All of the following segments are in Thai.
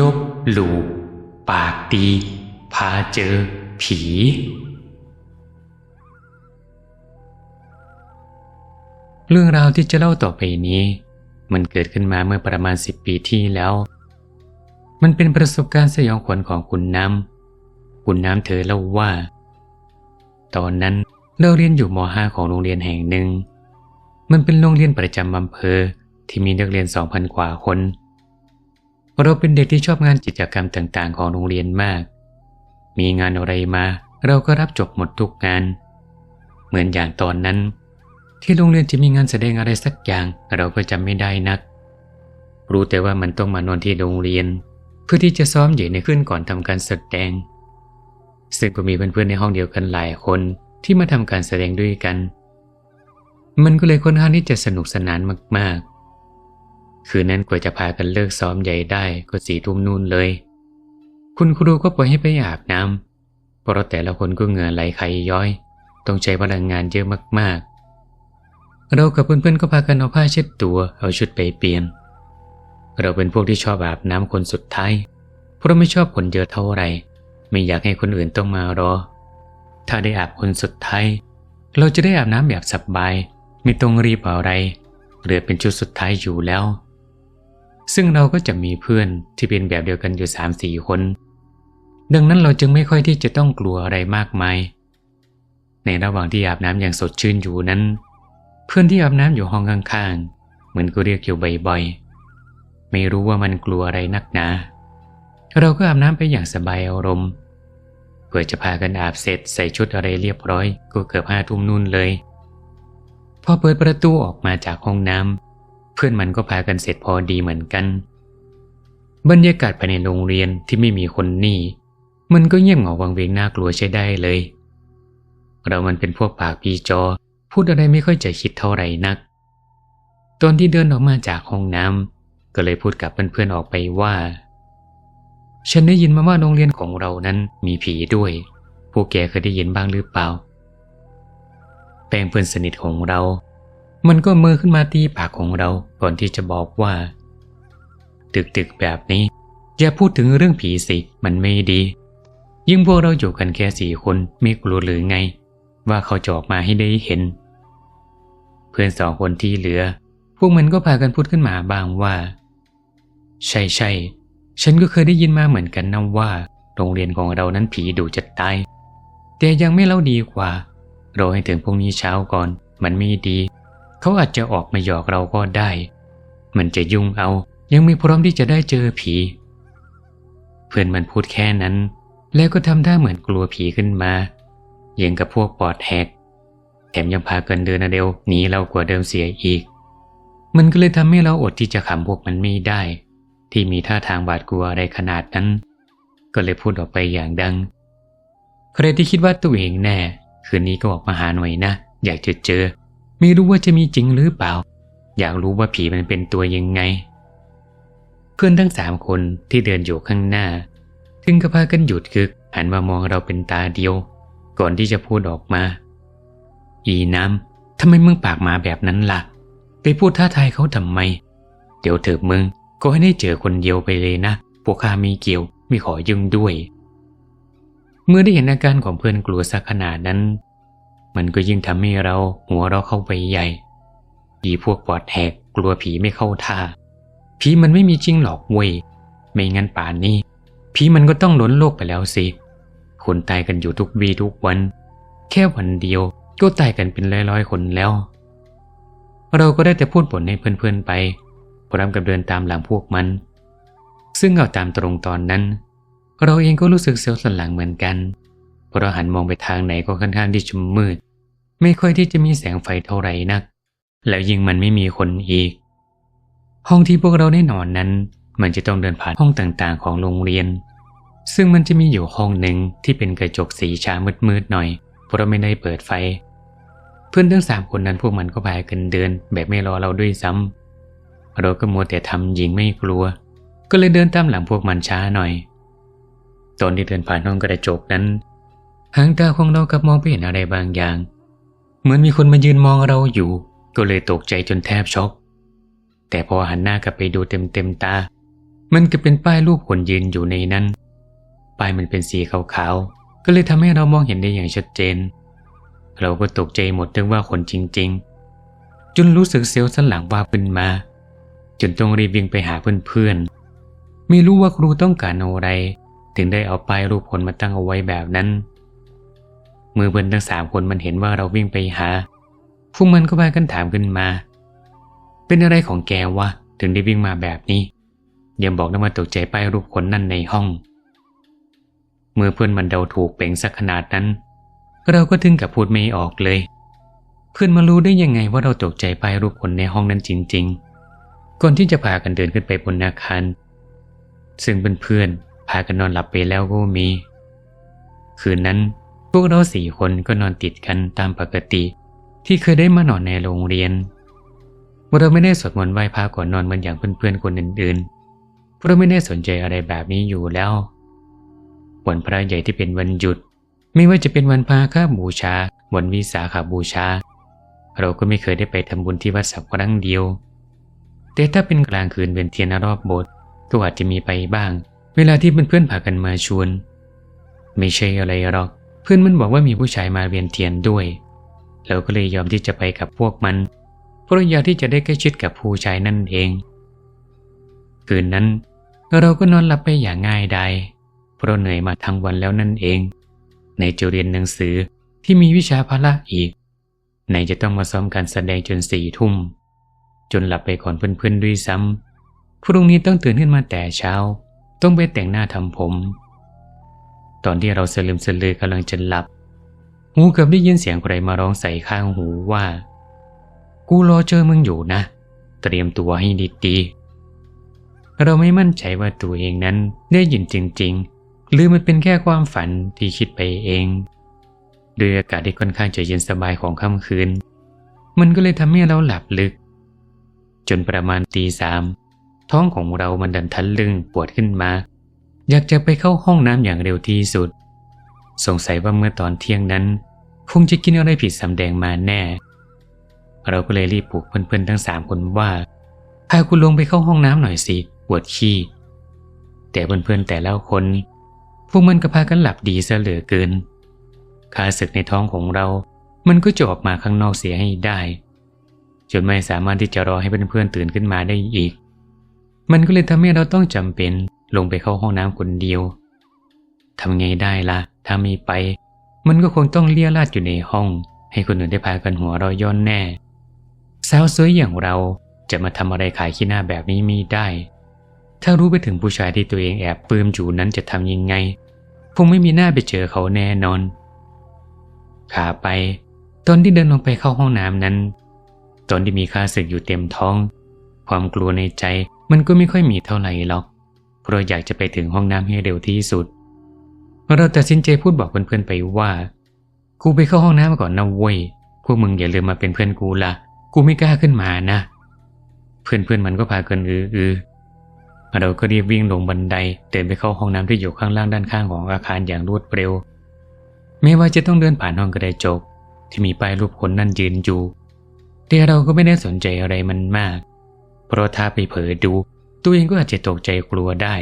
ลบหลู่ปากดีพาเจอ ผี เรื่องราวที่จะเล่าต่อไปนี้ มันเกิดขึ้นมาเมื่อประมาณสิบปีที่แล้ว มันเป็นประสบการณ์สยองขวัญของคุณน้ำคุณน้ำเธอเล่าว่า ตอนนั้นเราเรียนอยู่ม .5 ของโรงเรียนแห่งหนึ่ง มันเป็นโรงเรียนประจำอำเภอที่มีนักเรียน2,000กว่าคนเเราเป็นเด็กที่ชอบงานกิจกรรมต่างๆ ของโรงเรียนมาก มีงานอะไรมา เราก็รับจบหมดทุกงาน เหมือนอย่างตอนนั้น ที่โรงเรียนจะมีงานแสดงอะไรสักอย่างเราก็จำไม่ได้นัก รู้แต่ว่ามันต้องมานอนที่โรงเรียน เพื่อที่จะซ้อมอยู่ในคืนก่อนทำการแสดง ซึ่งก็มีเพื่อนๆในห้องเดียวกันหลายคนที่มาทำการแสดงด้วยกัน มันก็เลยค่อนข้างที่จะสนุกสนานมากๆ คืนนั้นกว่าจะพากันเลิกซ้อมใหญ่ได้ก็สี่ทุ่มนู่นเลย คุณครูก็ปล่อยให้ไปอาบน้ำเพราะแต่ละคนก็เหงื่อไหลไขย้อย ต้องใช้พลังงานเยอะมากๆ เรากับเพื่อนๆก็พากันเอาผ้าเช็ดตัว เอาชุดไปเปลี่ยน เราเป็นพวกที่ชอบอาบน้ำคนสุดท้าย เพราะไม่ชอบคนเยอะเท่าไหร่ ไม่อยากให้คนอื่นต้องมารอ ถ้าได้อาบคนสุดท้าย เราจะได้อาบน้ำแบบสบาย ไม่ต้องรีบอะไรเหลือเป็นชุดสุดท้ายอยู่แล้ว ซึ่งเราก็จะมีเพื่อนที่เป็นแบบเดียวกันอยู่สามสี่คน ดังนั้นเราจึงไม่ค่อยที่จะต้องกลัวอะไรมากมาย ในระหว่างที่อาบน้ำอย่างสดชื่นอยู่นั้น เพื่อนที่อาบน้ำอยู่ห้องข้างๆ เหมือนก็เรียกอยู่บ่อยๆ ไม่รู้ว่ามันกลัวอะไรนักหนา เราก็อาบน้ำไปอย่างสบายอารมณ์เพื่อจะพากันอาบเสร็จใส่ชุดอะไรเรียบร้อย ก็เกือบห้าทุ่มนู่นเลย พอเปิดประตูออกมาจากห้องน้ำ เพื่อนมันก็พากันเสร็จพอดีเหมือนกัน บรรยากาศภายในโรงเรียนที่ไม่มีคนนี่ มันก็เงียบเหงาวังเวงน่ากลัวใช้ได้เลย เรามันเป็นพวกปากปีจอ พูดอะไรไม่ค่อยจะคิดเท่าไหร่นัก ตอนที่เดินออกมาจากห้องน้ำก็เลยพูดกับเพื่อนๆออกไปว่า ฉันได้ยินมาว่าโรงเรียนของเรานั้นมีผีด้วย พวกแกเคยได้ยินบ้างหรือเปล่าแป้งเพื่อนสนิทของเรา มันก็มือขึ้นมาตีปากของเราก่อนที่จะบอกว่า ตึกๆแบบนี้ อย่าพูดถึงเรื่องผีสิ มันไม่ดี ยิ่งพวกเราอยู่กันแค่สี่คนไม่กลัวหรือไง ว่าเขาจะออกมาให้ได้เห็น เพื่อนสองคนที่เหลือ พวกมันก็พากันพูดขึ้นมาบ้างว่า ใช่ใช่ฉันก็เคยได้ยินมาเหมือนกันนะว่า โรงเรียนของเรานั้นผีดุจะตายแต่ยังไม่เล่าดีกว่าราให้ถึงพรุ่งนี้เช้าก่อน มันไม่ดี เขาอาจจะออกมาหยอกเราก็ได้ มันจะยุ่งเอา ยังไม่พร้อมที่จะได้เจอผี เพื่อนมันพูดแค่นั้น แล้วก็ทำท่าเหมือนกลัวผีขึ้นมายังกับพวกปอดแหกแถมยังพากันเดินเร็วหนีเรากว่าเดิมเสียอีก มันก็เลยทำให้เราอดที่จะขำพวกมันไม่ได้ ที่มีท่าทางบาดกลัวอะไรขนาดนั้น ก็เลยพูดออกไปอย่างดัง ใครที่คิดว่าตัวเองแน่ คืนนี้ก็ออกมาหาหน่อยนะ อยากจะเจอ ไม่รู้ว่าจะมีจริงหรือเปล่า อยากรู้ว่าผีมันเป็นตัวยังไง เพื่อนทั้งสามคนที่เดินอยู่ข้างหน้า ถึงกับพากันหยุดกึกหันมามองเราเป็นตาเดียว ก่อนที่จะพูดออกมา อีน้ำทำไมมึงปากมาแบบนั้นล่ะ ไปพูดท้าทายเขาทำไม เดี๋ยวเถิดมึงก็ให้ได้เจอคนเดียวไปเลยนะ พวกข้ามีเกี่ยวไม่ขอยุ่งด้วย เมื่อได้เห็นอาการของเพื่อนกลัวสักขนาดนั้น มันก็ยิ่งทำให้เราหัวเราเข้าไปใหญ่ยีพวกปอดแหกกลัวผีไม่เข้าท่า ผีมันไม่มีจริงหรอกเว้ยไม่งั้นป่านนี้ผีมันก็ต้องล้นโลกไปแล้วสิ คนตายกันอยู่ทุกวีทุกวัน แค่วันเดียวก็ตายกันเป็นร้อยๆคนแล้ว เราก็ได้แต่พูดบ่นให้เพื่อนๆไปพร้อมกับเดินตามหลังพวกมัน ซึ่งเอาตามตรงตอนนั้น เราเองก็รู้สึกเสียวสันหลังเหมือนกัน เพราะเราหันมองไปทางไหนก็ค่อนข้างที่จะมืด ไม่ค่อยที่จะมีแสงไฟเท่าไหร่นัก แล้วยิ่งมันไม่มีคนอีก ห้องที่พวกเราได้นอนนั้น มันจะต้องเดินผ่านห้องต่างๆ ของโรงเรียน ซึ่งมันจะมีอยู่ห้องหนึ่งที่เป็นกระจกสีชามืดๆหน่อย เพราะเราไม่ได้เปิดไฟ เพื่อนทั้งสามคนนั้นพวกมันก็พายกันเดิน แบบไม่รอเราด้วยซ้ำเราก็มัวแต่ทำยิงไม่กลัว ก็เลยเดินตามหลังพวกมันช้าหน่อย ตอนที่เดินผ่านห้องกระจกนั้น หางตาของเรากับมองไปเห็นอะไรบางอย่าง เหมือนมีคนมายืนมองเราอยู่ ก็เลยตกใจจนแทบช็อก แต่พอหันหน้ากลับไปดูเต็มเต็มตา มันก็เป็นป้ายรูปคนยืนอยู่ในนั้น ป้ายมันเป็นสีขาวๆ ก็เลยทำให้เรามองเห็นได้อย่างชัดเจน เราก็ตกใจหมดนึกว่าคนจริง ๆ จนรู้สึกเซลล์สันหลังว่าขึ้นมา จนต้องรีบวิ่งไปหาเพื่อนๆ ไม่รู้ว่าครูต้องการอะไร ถึงได้เอาป้ายรูปคนมาตั้งเอาไว้แบบนั้น มือเพื่อนทั้งสามคนมันเห็นว่าเราวิ่งไปหา พวกมันก็พากันถามขึ้นมา เป็นอะไรของแกวะ ถึงได้วิ่งมาแบบนี้อย่าบอกนะว่าตกใจป้ายรูปคนนั่นในห้อง เมื่อเพื่อนมันเดาถูกเป่งสักขนาดนั้น เราก็ถึงกับพูดไม่ออกเลย เพื่อนมารู้ได้ยังไงว่าเราตกใจป้ายรูปคนในห้องนั้นจริง ๆ ก่อนที่จะพากันเดินขึ้นไปบนอาคาร ซึ่งเพื่อนๆพากันนอนหลับไปแล้วก็มี คืนนั้น พวกเราสี่คนก็นอนติดกันตามปกติ ที่เคยได้มานอนในโรงเรียน เราไม่ได้สวดมนต์ไหว้พระก่อนนอนเหมือนอย่างเพื่อนๆคนอื่นๆเพราะไม่ได้สนใจอะไรแบบนี้อยู่แล้ววันพระใหญ่ที่เป็นวันหยุด ไม่ว่าจะเป็นวันพาค้าบูชา วันวิสาขาบูชา เราก็ไม่เคยได้ไปทำบุญที่วัดสักครั้งเดียว แต่ถ้าเป็นกลางคืนเวียนเทียนรอบโบสถ์ก็อาจจะมีไปบ้าง เวลาที่เพื่อนๆพากันมาชวน ไม่ใช่อะไรหรอก เพื่อนมันบอกว่ามีผู้ชายมาเวียนเทียนด้วย เราก็เลยยอมที่จะไปกับพวกมันเพราะอยากที่จะได้ใกล้ชิดกับผู้ชายนั่นเอง คืนนั้นเราก็นอนหลับไปอย่างง่ายดายเพราะเหนื่อยมาทั้งวันแล้วนั่นเอง ในจะเรียนหนังสือที่มีวิชาพละอีกในจะต้องมาซ้อมการแสดงจนสี่ทุ่ม จนหลับไปก่อนเพื่อนๆด้วยซ้ำพรุ่งนี้ต้องตื่นขึ้นมาแต่เช้า ต้องไปแต่งหน้าทำผม ตอนที่เราสลืมสลือกำลังจะหลับ หูเกือบได้ยินเสียงใครมาร้องใส่ข้างหูว่า กูรอเจอมึงอยู่นะ เตรียมตัวให้ดีๆ เราไม่มั่นใจว่าตัวเองนั้นได้ยินจริง ๆ หรือมันเป็นแค่ความฝันที่คิดไปเองด้วยอากาศที่ค่อนข้างจะเย็นสบายของค่ำคืน มันก็เลยทำให้เราหลับลึก จนประมาณตีสามท้องของเรามันดันทันลึงปวดขึ้นมา อยากจะไปเข้าห้องน้ำอย่างเร็วที่สุด สงสัยว่าเมื่อตอนเที่ยงนั้น คงจะกินอะไรผิดสำแดงมาแน่ เราก็เลยรีบปลุกเพื่อนๆทั้งสามคนว่า พาคุณลงไปเข้าห้องน้ำหน่อยสิปวดขี้ แต่เพื่อนๆแต่ล้วคน พวกมันก็พากันหลับดีซะเหลือเกินคาศึกในท้องของเรา มันก็จะออกมาข้างนอกเสียให้ได้จนไม่สามารถที่จะรอให้เพื่อนๆตื่นขึ้นมาได้อีก มันก็เลยทำให้เราต้องจำเป็น ลงไปเข้าห้องน้ำคนเดียวทำไงได้ละ่ะ ถ้ามีไป มันก็คงต้องเลี้ยลาดอยู่ในห้อง ให้คนอื่นได้พากันหัวเราย้อนแน่ สาวสวยอย่างเราจะมาทำอะไรขายขี้หน้าแบบนี้มีได้ ถ้ารู้ไปถึงผู้ชายที่ตัวเองแอบปลื้มอยู่นั้นจะทำยังไง คงไม่มีหน้าไปเจอเขาแน่นอน ขาไป ตอนที่เดินลงไปเข้าห้องน้ำนั้น ตอนที่มีข้าศึกอยู่เต็มท้อง ความกลัวในใจมันก็ไม่ค่อยมีเท่าไหร่หรอก เพราะอยากจะไปถึงห้องน้ำให้เร็วที่สุด เราตัดสินใจพูดบอกเพื่อนๆไปว่า กูไปเข้าห้องน้ำก่อนนะเว้ย พวกมึงอย่าลืมมาเป็นเพื่อนกูละกูไม่กล้าขึ้นมานะ เพื่อนๆมันก็พากันอืออือเราก็รีบวิ่งลงบันไดเดินไปเข้าห้องน้ำที่อยู่ข้างล่างด้านข้างของอาคารอย่างรวดเร็วไม่ว่าจะต้องเดินผ่านห้องกระไดจก ที่มีป้ายรูปคนนั่นยืนอยู่แต่เราก็ไม่ได้สนใจอะไรมันมาก เพราะถ้าไปเผลอดู ตัวเองก็อาจจะตกใจกลัวได้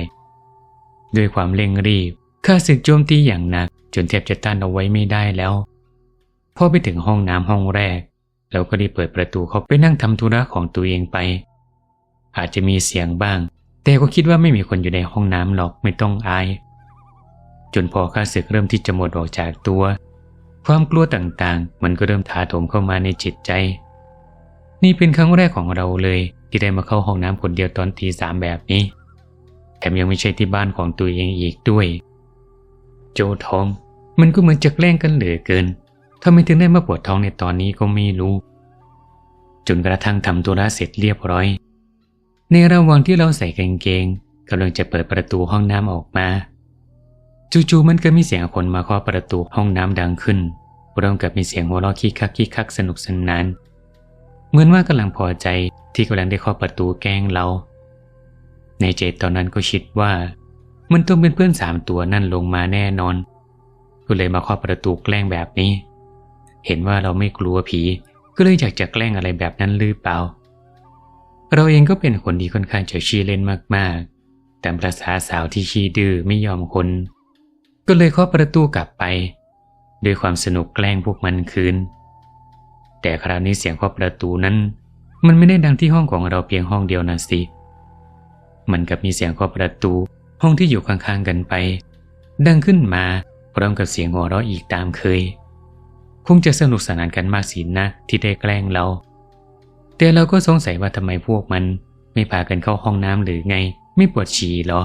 ด้วยความเร่งรีบข้าศึกโจมตีอย่างหนัก จนแทบจะต้านเอาไว้ไม่ได้แล้ว พอไปถึงห้องน้ำห้องแรก เราก็ได้เปิดประตูเข้าไปนั่งทำธุระของตัวเองไป อาจจะมีเสียงบ้าง แต่ก็คิดว่าไม่มีคนอยู่ในห้องน้ำหรอกไม่ต้องอาย จนพอข้าศึกเริ่มที่จะหมดออกจากตัว ความกลัวต่างๆ มันก็เริ่มถาโถมเข้ามาในจิตใจ นี่เป็นครั้งแรกของเราเลย ที่ได้มาเข้าห้องน้ำคนเดียวตอนตีสามแบบนี้ แถมยังไม่ใช่ที่บ้านของตัวเองอีกด้วย โจท้อง มันก็เหมือนจะแกล้งกันเหลือเกินทำไมถึงได้มาปวดท้องในตอนนี้ก็ไม่รู้ จนกระทั่งทำตัวละเสร็จเรียบร้อย ในระหว่างที่เราใส่กางเกงกำลังจะเปิดประตูห้องน้ำออกมาจู่ๆมันก็มีเสียงคนมาเคาะประตูห้องน้ำดังขึ้นพร้อมกับมีเสียงหัวเราะคิกคักคิกคักสนุกสนาน เหมือนว่ากำลังพอใจ ที่กำลังได้เคาะประตูแกล้งเรา ในใจตอนนั้นก็คิดว่า มันต้องเป็นเพื่อนสามตัวนั่นลงมาแน่นอน ก็เลยมาเคาะประตูแกล้งแบบนี้ เห็นว่าเราไม่กลัวผี ก็เลยอยากจะแกล้งอะไรแบบนั้นหรือเปล่า เราเองก็เป็นคนที่ค่อนข้างจะชี้เล่นมากตามประษาสาวที่ขี้ดื้อไม่ยอมคน ก็เลยเคาะประตูกลับไปด้วยความสนุกแกล้งพวกมันคืน แต่คราวนี้เสียงเคาะประตูนั้น มันไม่ได้ดังที่ห้องของเราเพียงห้องเดียวนะสิ มันกับมีเสียงเคาะประตู ห้องที่อยู่ข้างๆกันไป ดังขึ้นมาพร้อมกับเสียงหัวเราะอีกตามเคย คงจะสนุกสนานกันมากสินนะที่ได้แกล้งเรา แต่เราก็สงสัยว่าทำไมพวกมัน ไม่พากันเข้าห้องน้ำหรือไง ไม่ปวดฉี่หรอ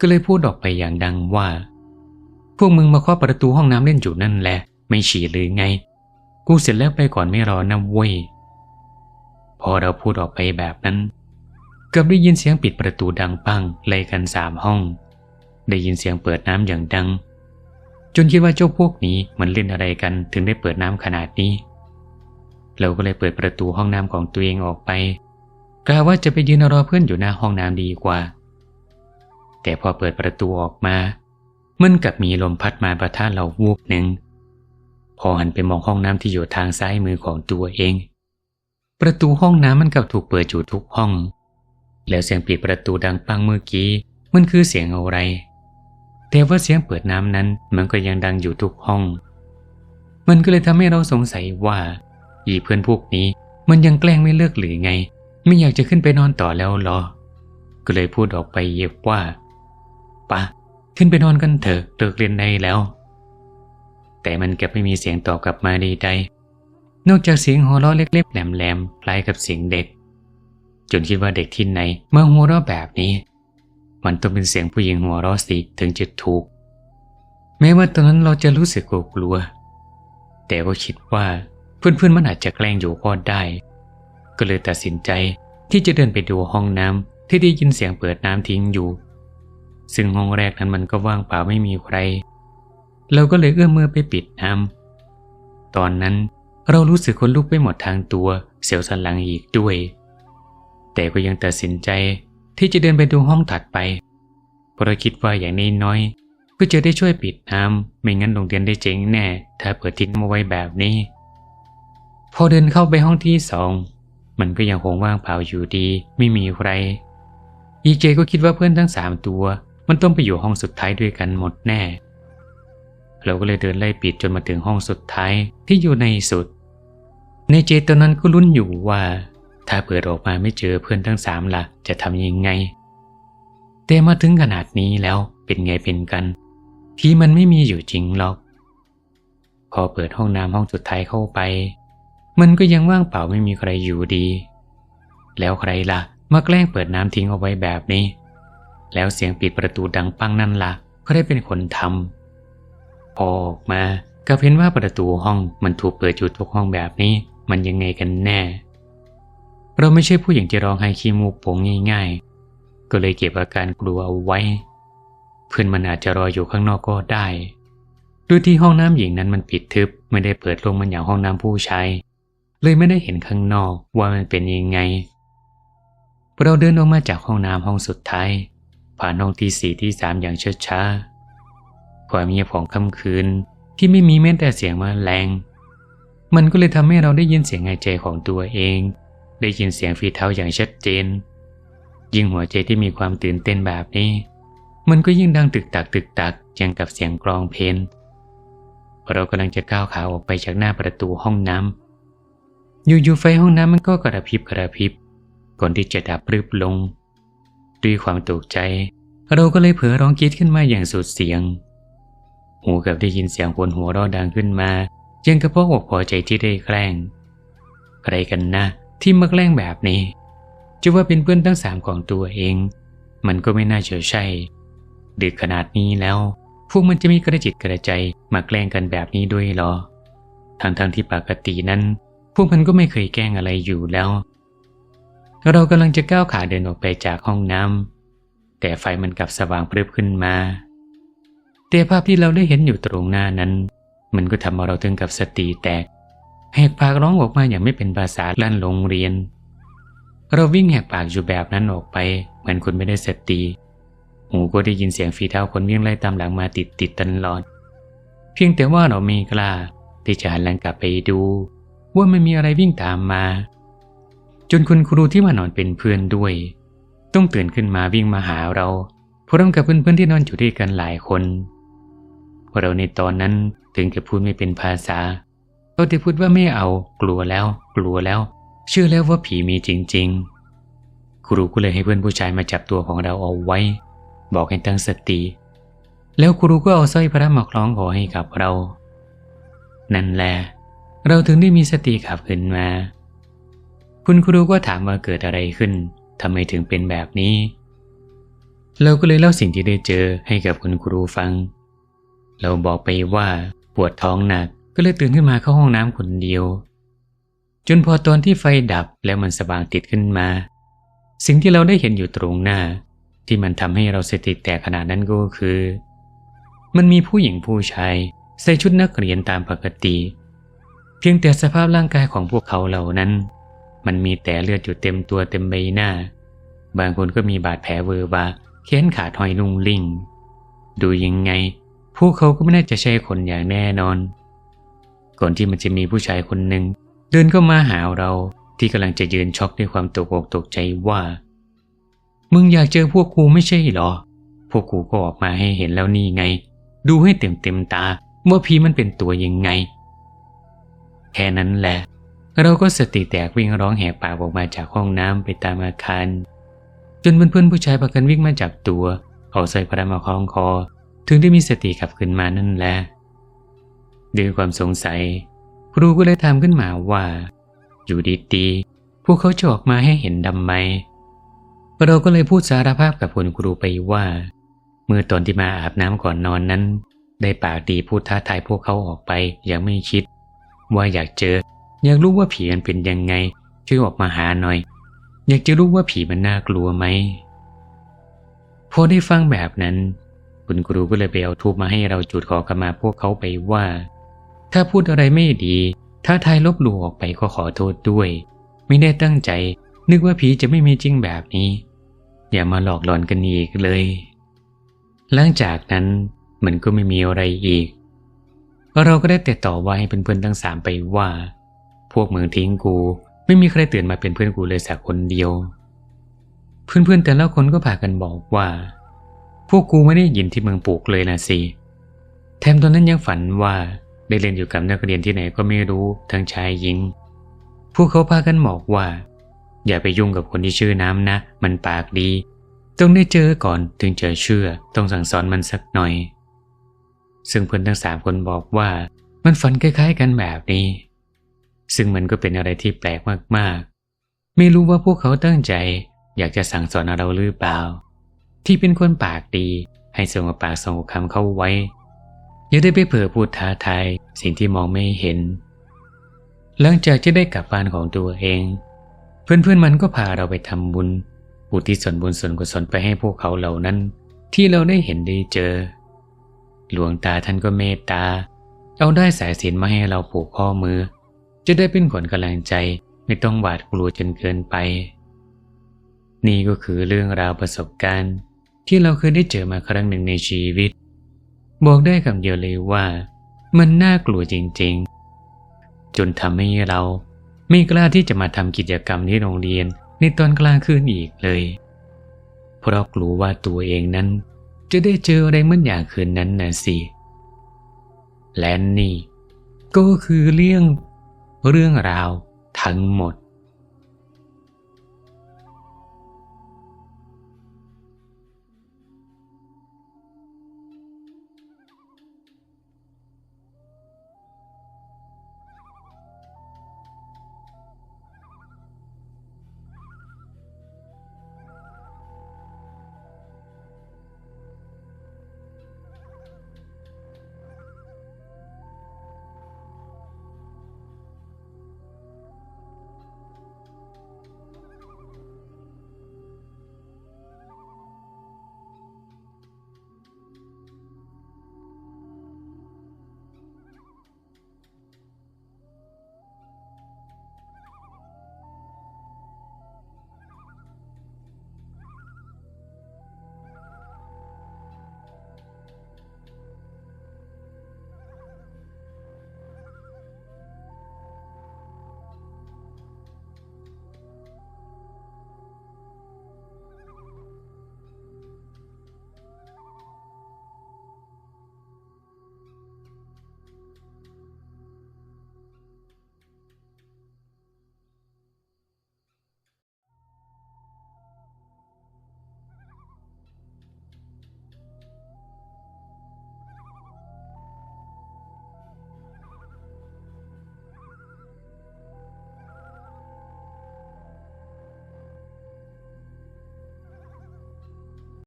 ก็เลยพูดออกไปอย่างดังว่า พวกมึงมาเคาะประตูห้องน้ำเล่นอยู่นั่นแหละ ไม่ฉี่หรือไง กูเสร็จแล้วไปก่อนไม่รอนะเว้ย อเราพูดออกไปแบบนั้นกับได้ยินเสียงปิดประตูดังปังไล่กันสามห้อง ได้ยินเสียงเปิดน้ำอย่างดัง จนคิดว่าเจ้าพวกนี้มันเล่นอะไรกันถึงได้เปิดน้ำขนาดนี้ เราก็เลยเปิดประตูห้องน้ำของตัวเองออกไปกล่าวว่าจะไปยืนรอเพื่อนอยู่หน้าห้องน้ำดีกว่า แต่พอเปิดประตูออกมามันกับมีลมพัดมาประทะเราวูบหนึ่ง พอหันไปมองห้องน้ำที่อยู่ทางซ้ายมือของตัวเอง ประตูห้องน้ำมันกับถูกเปิดอยู่ทุกห้อง แล้วเสียงปิดประตูดังปังเมื่อกี้มันคือเสียงอะไร แต่ว่าเสียงเปิดน้ำนั้นมันก็ยังดังอยู่ทุกห้อง มันก็เลยทำให้เราสงสัยว่าอีเพื่อนพวกนี้มันยังแกล้งไม่เลิกหรือไง ไม่อยากจะขึ้นไปนอนต่อแล้วหรอ ก็เลยพูดออกไปเย็บว่าปะขึ้นไปนอนกันเถอะเลิกเรียนได้แล้ว แต่มันก็ไม่มีเสียงตอบกลับมาใดๆ นอกจากเสียงหัวเราะเล็กๆแหลมๆคล้ายกับเสียงเด็ก จนคิดว่าเด็กที่ไหนมาหัวเราะแบบนี้ มันต้องเป็นเสียงผู้หญิงหัวเราะสิถึงจะถูก แม้ว่าตอนนั้นเราจะรู้สึกกลัวแต่ก็คิดว่าเพื่อนๆมันอาจจะแกล้งอยู่ก็ได้ ก็เลยตัดสินใจที่จะเดินไปดูห้องน้ำที่ได้ยินเสียงเปิดน้ำทิ้งอยู่ ซึ่งห้องแรกนั้นมันก็ว่างเปล่าไม่มีใคร เราก็เลยเอื้อมมือไปปิดน้ำตอนนั้น เรารู้สึกคนลุกไปหมดทางตัว เสียวสันหลังอีกด้วย แต่ก็ยังตัดสินใจที่จะเดินไปดูห้องถัดไป เพราะคิดว่าอย่างนี้น้อยก็จะได้ช่วยปิดน้ำไม่งั้นโรงเรียนได้เจ๊งแน่ ถ้าเปิดทิ้งมาไว้แบบนี้ พอเดินเข้าไปห้องที่สองมันก็ยังคงว่างเปล่าอยู่ดี ไม่มีใคร อีเจก็คิดว่าเพื่อนทั้งสามตัว มันต้องไปอยู่ห้องสุดท้ายด้วยกันหมดแน่ เราก็เลยเดินไล่ปิดจนมาถึงห้องสุดท้ายที่อยู่ในสุด ในเจตอนนั้นก็ลุ้นอยู่ว่า ถ้าเปิดออกมาไม่เจอเพื่อนทั้งสามละ่ะ จะทำยังไง แต่มาถึงขนาดนี้แล้วเป็นไงเป็นกัน ที่มันไม่มีอยู่จริงหรอก พอเปิดห้องน้ำห้องสุดท้ายเข้าไป มันก็ยังว่างเปล่าไม่มีใครอยู่ดี แล้วใครละ่ะ มาแกล้งเปิดน้ำทิ้งเอาไว้แบบนี้ แล้วเสียงปิดประตูดังปังนั่นละ่ะก็ได้เป็นคนทำพอออกมาก็เห็นว่าประตูห้องมันถูกเปิดอยู่ทุกห้องแบบนี้ มันยังไงกันแน่ เราไม่ใช่ผู้หญิงที่ร้องไห้ขี้มูกโป่งง่ายๆ ก็เลยเก็บอาการกลัวเอาไว้ เพื่อนมันอาจจะรออยู่ข้างนอกก็ได้ด้วยที่ห้องน้ำหญิงนั้นมันปิดทึบไม่ได้เปิดลงมันอย่างห้องน้ำผู้ชายเลยไม่ได้เห็นข้างนอกว่ามันเป็นยังไง เราเดินออกมาจากห้องน้ำห้องสุดท้าย ผ่านห้องที่สี่ที่สามอย่างช้าๆความเงียบของค่ำคืนที่ไม่มีแม้แต่เสียงมาแรง มันก็เลยทำให้เราได้ยินเสียงหายใจของตัวเอง ได้ยินเสียงฝีเท้าอย่างชัดเจน ยิ่งหัวใจที่มีความตื่นเต้นแบบนี้ มันก็ยิ่งดังตึกตักตึกตักยังกับเสียงกรองเพลนเรากำลังจะก้าวขาออกไปจากหน้าประตูห้องน้ำอยู่ๆไฟห้องน้ำมันก็กระพริบกระพริบก่อนที่จะดับรึบลง ด้วยความตกใจ เราก็เลยเผลอร้องกรีดขึ้นมาอย่างสุดเสียง หูกับได้ยินเสียงคนหัวเราะดังขึ้นมา ยังกระเพาะอกพอใจที่ได้แกล้ง ใครกันนะ ที่มาแกล้งแบบนี้ จะว่าเป็นเพื่อนทั้งสามของตัวเอง มันก็ไม่น่าเชื่อใช่ดึกขนาดนี้แล้ว พวกมันจะมีกระจิตกระใจมาแกล้งกันแบบนี้ด้วยหรอทั้งๆทที่ปกตินั้น พวกมันก็ไม่เคยแกล้งอะไรอยู่แล้ว เรากำลังจะก้าวขาเดินออกไปจากห้องน้ำแต่ไฟมันกลับสว่างเพลิบขึ้นมาแต่ภาพที่เราได้เห็นอยู่ตรงหน้านั้น มันก็ทำให้เราถึงกับสติแตก แหกปากร้องออกมาอย่างไม่เป็นภาษาลั่นโรงเรียน เราวิ่งแหกปากอยู่แบบนั้นออกไปเหมือนคนไม่ได้สติ หูก็ได้ยินเสียงฝีเท้าคนวิ่งไล่ตามหลังมาติดติดตลอด เพียงแต่ว่าเราไม่กล้าที่จะหันหลังกลับไปดู ว่าไม่มีอะไรวิ่งตามมา จนคุณครูที่มานอนเป็นเพื่อนด้วย ต้องตื่นขึ้นมาวิ่งมาหาเราพร้อมกับเพื่อนๆที่นอนอยู่ด้วยกันหลายคนเราในตอนนั้น ถึงกับพูดไม่เป็นภาษาเราแต่พูดว่าไม่เอากลัวแล้ว กลัวแล้ว เชื่อแล้วว่าผีมีจริง ๆ ครูก็เลยให้เพื่อนผู้ชายมาจับตัวของเราเอาไว้ บอกให้ตั้งสติ แล้วครูก็เอาสร้อยพระมาคล้องคอให้กับเรา นั่นแหละเราถึงได้มีสติขับขึ้นมา คุณครูก็ถามว่าเกิดอะไรขึ้นทำไมถึงเป็นแบบนี้ เราก็เลยเล่าสิ่งที่ได้เจอให้กับคุณครูฟัง เราบอกไปว่า ปวดท้องหนักก็เลยตื่นขึ้นมาเข้าห้องน้ำคนเดียว จนพอตอนที่ไฟดับแล้วมันสว่างติดขึ้นมา สิ่งที่เราได้เห็นอยู่ตรงหน้า ที่มันทำให้เราสติแตกขนาดนั้นก็คือ มันมีผู้หญิงผู้ชายใส่ชุดนักเรียนตามปกติ เพียงแต่สภาพร่างกายของพวกเขาเหล่านั้น มันมีแต่เลือดอยู่เต็มตัวเต็มใบหน้า บางคนก็มีบาดแผลเวอร์วาแขนขาดหอยลุงลิงดูยังไง พวกเขาก็ไม่น่าจะใช่คนอย่างแน่นอน ก่อนที่มันจะมีผู้ชายคนหนึ่งเดินเข้ามาหาเราที่กำลังจะยืนช็อกด้วยความตกอกตกใจว่า มึงอยากเจอพวกกูไม่ใช่หรอ พวกกูก็ออกมาให้เห็นแล้วนี่ไง ดูให้เต็มเต็มตาว่าผีมันเป็นตัวยังไง แค่นั้นแหละ เราก็สติแตกวิ่งร้องแหกปากออกมาจากห้องน้ำไปตามอาคาร จนเพื่อนๆผู้ชายพากันวิ่งมาจับตัว เอาใสร้อยพระมาคล้องคอ ถึงได้มีสติขับขึ้นมานั่นแหละด้วยความสงสัย ครูก็เลยถามขึ้นมาว่า อยู่ดีๆพวกเขาจะออกมาให้เห็นดำไหมเราก็เลยพูดสารภาพกับคุณครูไปว่า เมื่อตอนที่มาอาบน้ำก่อนนอนนั้น ได้ปากดีพูดท้าทายพวกเขาออกไปยังไม่คิด ว่าอยากเจอ อยากรู้ว่าผีมันเป็นยังไง ช่วยออกมาหาหน่อย อยากจะรู้ว่าผีมันน่ากลัวไหมพอได้ฟังแบบนั้น คุณครูก็เลยไปเอาทูบมาให้เราจุดขอขมาพวกเขาไปว่า ถ้าพูดอะไรไม่ดี ถ้าทายลบหลู่ออกไปก็ขอโทษด้วย ไม่ได้ตั้งใจ นึกว่าผีจะไม่มีจริงแบบนี้ อย่ามาหลอกหลอนกันอีกเลย หลังจากนั้นมันก็ไม่มีอะไรอีก เราก็ได้ติดต่อว่าให้เพื่อนๆทั้งสามไปว่า พวกมึงทิ้งกู ไม่มีใครตื่นมาเป็นเพื่อนกูเลยสักคนเดียว เพื่อนๆแต่ละคนก็พากันบอกว่า พวกกูไม่ได้ยินที่เมึงปลูกเลยนะสิแถมตอนนั้นยังฝันว่าได้เรียนอยู่กับนักเรียนที่ไหนก็ไม่รู้ทั้งชายหญิง พวกเขาพากันบอกว่า อย่าไปยุ่งกับคนที่ชื่อน้ำนะ มันปากดี ต้องได้เจอก่อนถึงจะเชื่อ ต้องสั่งสอนมันสักหน่อย ซึ่งเพื่อนทั้งสามคนบอกว่า มันฝันคล้ายๆกันแบบนี้ ซึ่งมันก็เป็นอะไรที่แปลกมากๆ ไม่รู้ว่าพวกเขาตั้งใจ อยากจะสั่งสอนเราหรือเปล่า ที่เป็นคนปากดี ให้สงบปากสงบคำเข้าไว้ อย่าได้ไปเผลอพูดท้าทายสิ่งที่มองไม่เห็น หลังจากที่ได้กลับบ้านของตัวเอง เพื่อนๆมันก็พาเราไปทำบุญอุทิศส่วนบุญส่วนกุศลไปให้พวกเขาเหล่านั้น ที่เราได้เห็นได้เจอ หลวงตาท่านก็เมตตา เอาได้สายสินมาให้เราผูกข้อมือ จะได้เป็นขวัญกำลังใจไม่ต้องหวาดกลัวจนเกินไป นี่ก็คือเรื่องราวประสบการณ์ ที่เราเคยได้เจอมาครั้งหนึ่งในชีวิต บอกได้คำเดียวเลยว่า มันน่ากลัวจริงๆ จนทำให้เราไม่กล้าที่จะมาทำกิจกรรมที่โรงเรียนในตอนกลางคืนอีกเลย เพราะกลัวว่าตัวเองนั้น จะได้เจออะไรเหมื่อนอย่างคืนนั้นนะสิ และนี่ ก็คือเรื่องเรื่องราวทั้งหมด